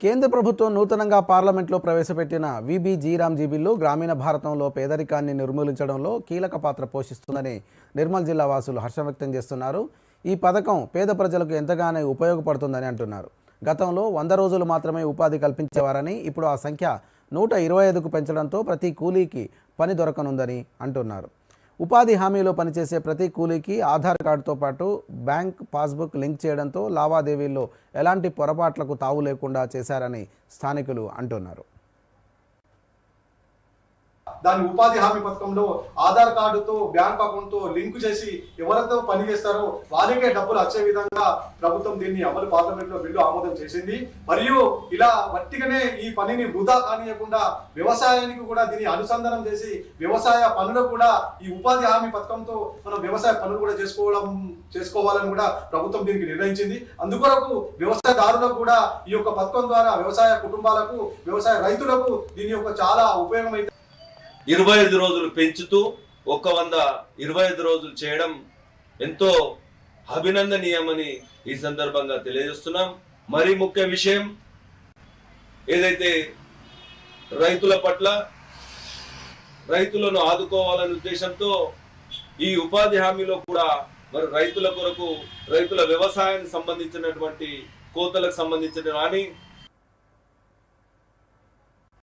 కేంద్ర ప్రభుత్వం నూతనంగా పార్లమెంట్లో ప్రవేశపెట్టిన విబి జీరామ్జీ బిల్లు గ్రామీణ భారతంలో పేదరికాన్ని నిర్మూలించడంలో కీలక పాత్ర పోషిస్తుందని నిర్మల్ జిల్లా వాసులు హర్షం వ్యక్తం చేస్తున్నారు. ఈ పథకం పేద ప్రజలకు ఎంతగానో ఉపయోగపడుతుందని అంటున్నారు. గతంలో వంద రోజులు మాత్రమే ఉపాధి కల్పించేవారని ఇప్పుడు ఆ సంఖ్య నూట ఇరవై ఐదుకు పెంచడంతో ప్రతి కూలీకి పని దొరకనుందని అంటున్నారు. ఉపాధి హామీలో పనిచేసే ప్రతి కూలీకి ఆధార్ కార్డుతో పాటు బ్యాంక్ పాస్బుక్ లింక్ చేయడంతో లావాదేవీల్లో ఎలాంటి పొరపాట్లకు తావు లేకుండా చేశారని స్థానికులు అంటున్నారు. దాని ఉపాధి హామీ పథకంలో ఆధార్ కార్డుతో బ్యాంక్ అకౌంట్తో లింక్ చేసి ఎవరితో పని చేస్తారో వారికే డబ్బులు వచ్చే విధంగా ప్రభుత్వం దీన్ని అమలు పార్లమెంట్లో బిల్లు ఆమోదం చేసింది. మరియు ఇలా వట్టిగానే ఈ పనిని వృధా కానియకుండా వ్యవసాయానికి కూడా దీన్ని అనుసంధానం చేసి వ్యవసాయ పనులు కూడా ఈ ఉపాధి హామీ పథకంతో మనం వ్యవసాయ పనులు కూడా చేసుకోవడం చేసుకోవాలని కూడా ప్రభుత్వం దీనికి నిర్ణయించింది. అందుకొరకు వ్యవసాయదారులకు కూడా ఈ యొక్క పథకం ద్వారా వ్యవసాయ కుటుంబాలకు వ్యవసాయ రైతులకు దీని యొక్క చాలా ఉపయోగం ఇరవై ఐదు రోజులు పెంచుతూ ఒక్క వంద ఇరవై ఐదు రోజులు చేయడం ఎంతో అభినందనీయమని ఈ సందర్భంగా తెలియజేస్తున్నాం. మరి ముఖ్య విషయం ఏదైతే రైతుల పట్ల రైతులను ఆదుకోవాలనే ఉద్దేశంతో ఈ ఉపాధి హామీలో కూడా మరి రైతుల కొరకు రైతుల వ్యవసాయానికి సంబంధించినటువంటి కోతలకు సంబంధించిన కానీ